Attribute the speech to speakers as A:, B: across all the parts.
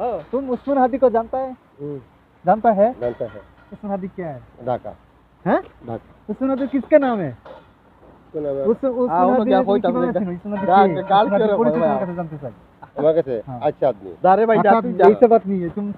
A: तुम उस्मान हादी को जानता है? जानता है?
B: जानता है।
A: उस्मान हादी क्या है?
B: ढाका।
A: है?
B: ढाका।
A: उस्मान हादी किसके नाम है? अच्छा आदमी। बात नहीं है। तुम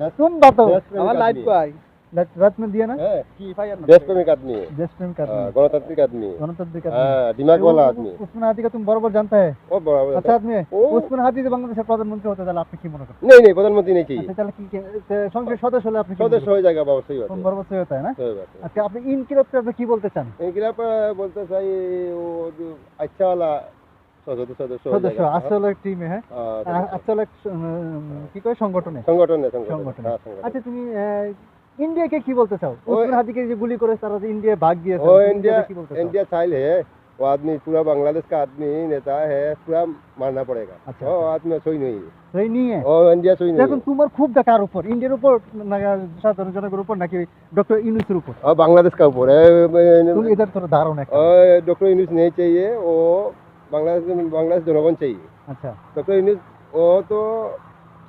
A: तुम बताओ।
C: लाइफ
B: को
C: आई
A: रात रात में दिया ना
B: है
C: কি ফায়ার
B: देश प्रेमिक आदमी है
A: देश प्रेम का
B: हाँ,
A: आदमी
B: गणतांत्रिक आदमी है
A: गणतंत्र का
B: हाँ, दिमाग वाला आदमी
A: उस्मान हादी का तुम बराबर जानता है
B: वो बड़ा बड़ा
A: अच्छा आदमी है
B: ও
A: উসমান হাদি যে বাংলাদেশের প্রধানমন্ত্রী হতে তাহলে আপনি কি মনে করেন
B: नहीं नहीं प्रधानमंत्री नहीं चाहिए
A: আচ্ছা তাহলে কি কে- সংসদ সদস্য হলে আপনি কি
B: सदस्य हो जाएगा बाबा सही बात
A: तुम
B: है
A: बराबर से होता है ना
B: सही बात है
A: আচ্ছা আপনি ইনকিলাব पे আপনি কি বলতে চান
B: इनकलाब पर बोलते सही वो जो अच्छा वाला सदस्य सदस्य हो
A: সদস্য
B: जाएगा
A: আসলে টিমে হ্যাঁ
B: हाँ,
A: আ- আসলে উম, কি কয় সংগঠনে
B: संगठन है संगठन
A: সংগঠন।
B: हाँ, संगठन
A: আচ্ছা তুমি আহ, ইন্ডিয়াকে কি বলতে চাও
B: ওই-
A: উসমান হাদিকে যে গুলি করে তারা যে ইন্ডিয়া ভাগ গিয়েছে
B: वो
A: তুমি
B: इंडिया
A: ইন্ডিয়াকে কি বলতে চাও
B: इंडिया चाइल्ड है वो आदमी पूरा बांग्लादेश का आदमी नेता है पूरा मारना पड़ेगा
A: अच्छा,
B: वो
A: अच्छा।
B: आदमी सोई नहीं है
A: সেই নিয়ে
B: वो इंडिया सोई नहीं
A: এখন
B: है
A: তোমার খুব কার উপর ইন্ডিয়ার উপর না সাধারণ জনগণের উপর নাকি ডক্টর ইউনুসের উপর
B: और बांग्लादेश का ऊपर है
A: তুমি এদের তোর ধারণা একটা।
B: और डॉक्टर यूनुस नहीं चाहिए वो बांग्लादेश बांग्लादेश जनगण चाहिए
A: আচ্ছা
B: डॉक्टर यूनुस वो तो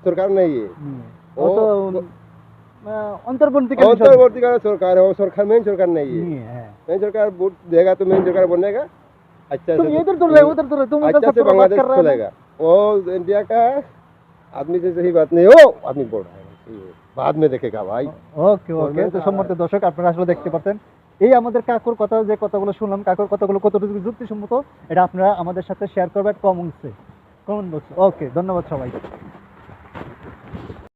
B: सरकार नहीं है
A: নিয়ে। ও
B: ও-
A: তো আহ, অন্তর্বর্তীকালীন সরকার
B: अंतर्वर्तीकालीन सरकार है वो सरकार मेन सरकार नहीं है
A: নিয়ে, হ্যাঁ।
B: मेन सरकार वोट देगा तो मेन सरकार बनेगा अच्छा
A: तुम
B: से
A: इधर तो रहे उधर तो रहे तुम उधर
B: अच्छा
A: से
B: से
A: पूरा बात
B: बांग्लादेश
A: कर रहे हो
B: चलेगा वो इंडिया का आदमी से सही बात नहीं हो आदमी बोल रहा है ये बाद में देखेगा भाई
A: ওকে ওকে তো সম্মানিত দর্শক আপনারা আসলে দেখতে পাচ্ছেন এই আমাদের কাকুর কথা যে কথাগুলো শুনলাম কাকুর কথাগুলো কতটুকু যুক্তিসম্মত এটা আপনারা আমাদের সাথে শেয়ার করবেন কমেন্টসে কমেন্ট বক্সে ওকে ধন্যবাদ সবাই